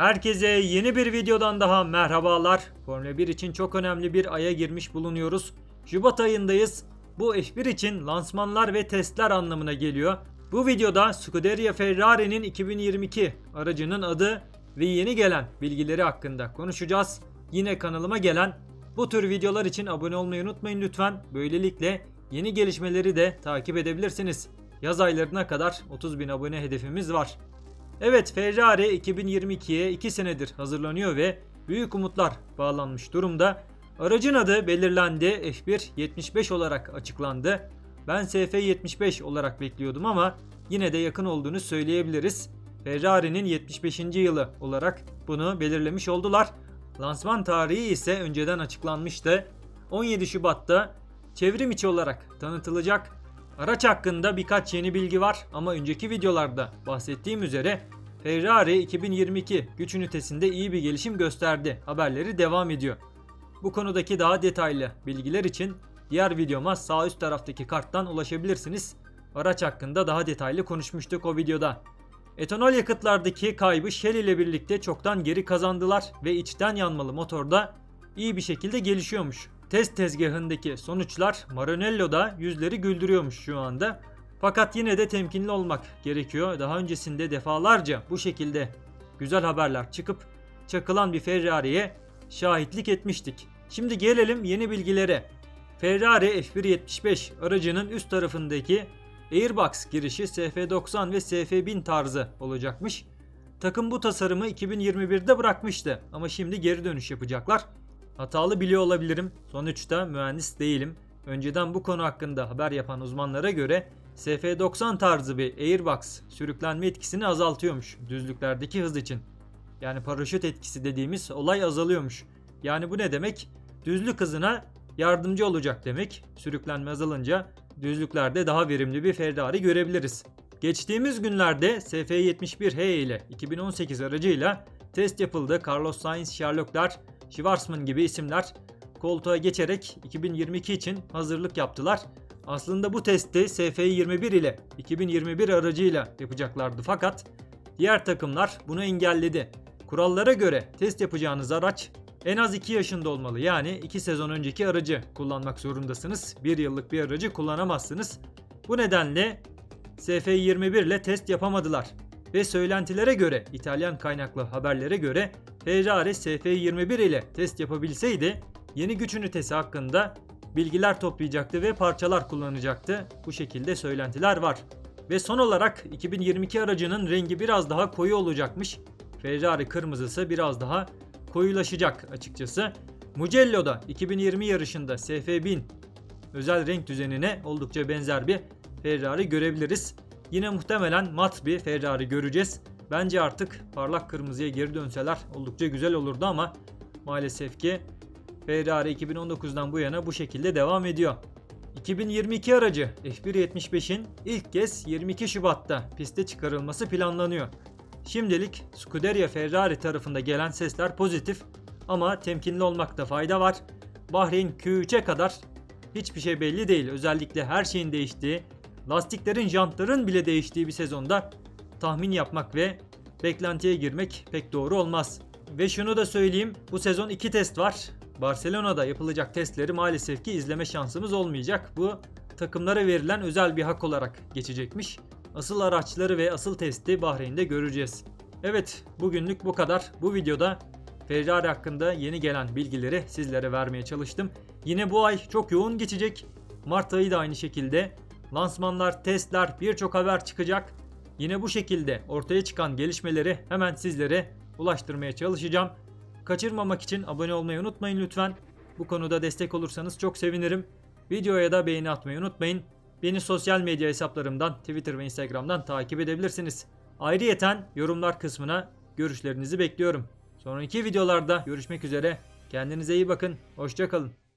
Herkese yeni bir videodan daha merhabalar. Formula 1 için çok önemli bir aya girmiş bulunuyoruz. Şubat ayındayız. Bu F1 için lansmanlar ve testler anlamına geliyor. Bu videoda Scuderia Ferrari'nin 2022 aracının adı ve yeni gelen bilgileri hakkında konuşacağız. Yine kanalıma gelen bu tür videolar için abone olmayı unutmayın lütfen. Böylelikle yeni gelişmeleri de takip edebilirsiniz. Yaz aylarına kadar 30 bin abone hedefimiz var. Evet Ferrari 2022'ye 2 senedir hazırlanıyor ve büyük umutlar bağlanmış durumda. Aracın adı belirlendi. F1 75 olarak açıklandı. Ben SF 75 olarak bekliyordum ama yine de yakın olduğunu söyleyebiliriz. Ferrari'nin 75. yılı olarak bunu belirlemiş oldular. Lansman tarihi ise önceden açıklanmıştı. 17 Şubat'ta çevrim içi olarak tanıtılacak. Araç hakkında birkaç yeni bilgi var ama önceki videolarda bahsettiğim üzere Ferrari 2022 güç ünitesinde iyi bir gelişim gösterdi. Haberleri devam ediyor. Bu konudaki daha detaylı bilgiler için diğer videoma sağ üst taraftaki karttan ulaşabilirsiniz. Araç hakkında daha detaylı konuşmuştuk o videoda. Etanol yakıtlardaki kaybı Shell ile birlikte çoktan geri kazandılar ve içten yanmalı motorda iyi bir şekilde gelişiyormuş. Test tezgahındaki sonuçlar Maranello'da yüzleri güldürüyormuş şu anda. Fakat yine de temkinli olmak gerekiyor. Daha öncesinde defalarca bu şekilde güzel haberler çıkıp çakılan bir Ferrari'ye şahitlik etmiştik. Şimdi gelelim yeni bilgilere. Ferrari F175 aracının üst tarafındaki Airbox girişi SF90 ve SF1000 tarzı olacakmış. Takım bu tasarımı 2021'de bırakmıştı ama şimdi geri dönüş yapacaklar. Hatalı biliyor olabilirim. Sonuçta mühendis değilim. Önceden bu konu hakkında haber yapan uzmanlara göre SF90 tarzı bir airbox sürüklenme etkisini azaltıyormuş düzlüklerdeki hız için. Yani paraşüt etkisi dediğimiz olay azalıyormuş. Yani bu ne demek? Düzlük hızına yardımcı olacak demek. Sürüklenme azalınca düzlüklerde daha verimli bir Ferrari görebiliriz. Geçtiğimiz günlerde SF71H ile 2018 aracıyla test yapıldı. Carlos Sainz, Sherlock Leclerc, Schwarzman gibi isimler koltuğa geçerek 2022 için hazırlık yaptılar. Aslında bu testi SF21 ile 2021 aracıyla yapacaklardı fakat diğer takımlar bunu engelledi. Kurallara göre test yapacağınız araç en az 2 yaşında olmalı. Yani 2 sezon önceki aracı kullanmak zorundasınız. 1 yıllık bir aracı kullanamazsınız. Bu nedenle SF21 ile test yapamadılar. Ve söylentilere göre, İtalyan kaynaklı haberlere göre Ferrari SF21 ile test yapabilseydi yeni güç ünitesi hakkında bilgiler toplayacaktı ve parçalar kullanacaktı. Bu şekilde söylentiler var. Ve son olarak 2022 aracının rengi biraz daha koyu olacakmış. Ferrari kırmızısı biraz daha koyulaşacak açıkçası. Mugello'da 2020 yarışında SF1000 özel renk düzenine oldukça benzer bir Ferrari görebiliriz. Yine muhtemelen mat bir Ferrari göreceğiz. Bence artık parlak kırmızıya geri dönseler oldukça güzel olurdu ama maalesef ki Ferrari 2019'dan bu yana bu şekilde devam ediyor. 2022 aracı F175'in ilk kez 22 Şubat'ta piste çıkarılması planlanıyor. Şimdilik Scuderia Ferrari tarafında gelen sesler pozitif ama temkinli olmakta fayda var. Bahreyn Q3'e kadar hiçbir şey belli değil. Özellikle her şeyin değiştiği, lastiklerin, jantların bile değiştiği bir sezonda tahmin yapmak ve beklentiye girmek pek doğru olmaz. Ve şunu da söyleyeyim, bu sezon iki test var. Barcelona'da yapılacak testleri maalesef ki izleme şansımız olmayacak. Bu takımlara verilen özel bir hak olarak geçecekmiş. Asıl araçları ve asıl testi Bahreyn'de göreceğiz. Evet, bugünlük bu kadar. Bu videoda Ferrari hakkında yeni gelen bilgileri sizlere vermeye çalıştım. Yine bu ay çok yoğun geçecek. Mart ayı da aynı şekilde. Lansmanlar, testler, birçok haber çıkacak. Yine bu şekilde ortaya çıkan gelişmeleri hemen sizlere ulaştırmaya çalışacağım. Kaçırmamak için abone olmayı unutmayın lütfen. Bu konuda destek olursanız çok sevinirim. Videoya da beğeni atmayı unutmayın. Beni sosyal medya hesaplarımdan Twitter ve Instagram'dan takip edebilirsiniz. Ayrıyeten yorumlar kısmına görüşlerinizi bekliyorum. Sonraki videolarda görüşmek üzere. Kendinize iyi bakın. Hoşçakalın.